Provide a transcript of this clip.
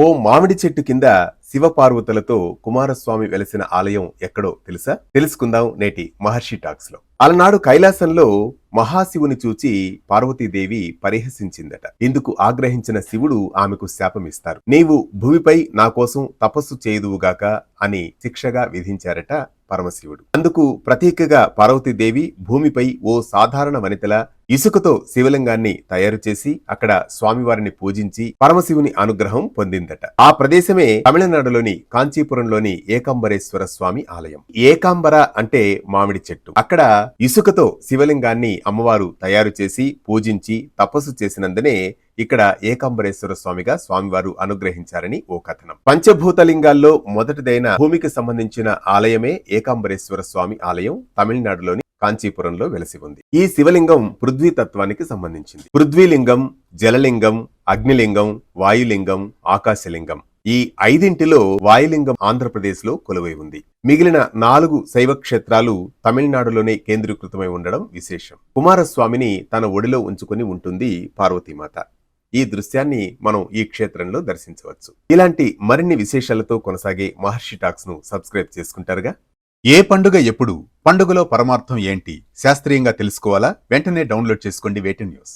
ఓ మామిడి చెట్టు కింద శివపార్వతులతో కుమారస్వామి వెలసిన ఆలయం ఎక్కడో తెలుసా? తెలుసుకుందాం నేటి మహర్షి టాక్స్లో. అలనాడు కైలాసంలో మహాశివుని చూచి పార్వతీదేవి పరిహసించిందట. ఇందుకు ఆగ్రహించిన శివుడు ఆమెకు శాపమిస్తారు నీవు భూమిపై నా కోసం తపస్సు చేయుదువుగాక అని శిక్షగా విధించారట పరమశివుడు. అందుకు ప్రతీకగా పార్వతీదేవి భూమిపై ఓ సాధారణ వనితల ఇసుకతో శివలింగాన్ని తయారు చేసి అక్కడ స్వామివారిని పూజించి పరమశివుని అనుగ్రహం పొందిందట. ఆ ప్రదేశమే తమిళనాడులోని కాంచీపురంలోని ఏకాంబరేశ్వర స్వామి ఆలయం. ఏకాంబర అంటే మామిడి చెట్టు. అక్కడ ఇసుకతో శివలింగాన్ని అమ్మవారు తయారు చేసి పూజించి తపస్సు చేసినందునే ఇక్కడ ఏకాంబరేశ్వర స్వామిగా స్వామివారు అనుగ్రహించారని ఓ కథనం. పంచభూతలింగాల్లో మొదటిదైన భూమికి సంబంధించిన ఆలయమే ఏకాంబరేశ్వర స్వామి ఆలయం తమిళనాడులోని కాంచీపురంలో వెలసి ఉంది. ఈ శివలింగం పృథ్వీ తత్వానికి సంబంధించింది. పృథ్వీలింగం జలలింగం అగ్నిలింగం వాయులింగం ఆకాశలింగం ఈ ఐదింటిలో వాయులింగం ఆంధ్రప్రదేశ్లో కొలువై ఉంది. మిగిలిన నాలుగు శైవ క్షేత్రాలు తమిళనాడులోనే కేంద్రీకృతమై ఉండడం విశేషం. కుమారస్వామిని తన ఒడిలో ఉంచుకొని ఉంటుంది పార్వతీమాత. ఈ దృశ్యాన్ని మనం ఈ క్షేత్రంలో దర్శించవచ్చు. ఇలాంటి మరిన్ని విశేషాలతో కొనసాగే మహర్షి టాక్స్ను సబ్స్క్రైబ్ చేసుకుంటారుగా? ఏ పండుగ ఎప్పుడు? పండుగలో పరమార్థం ఏంటి? శాస్త్రీయంగా తెలుసుకోవాలా? వెంటనే డౌన్లోడ్ చేసుకోండి వేటి న్యూస్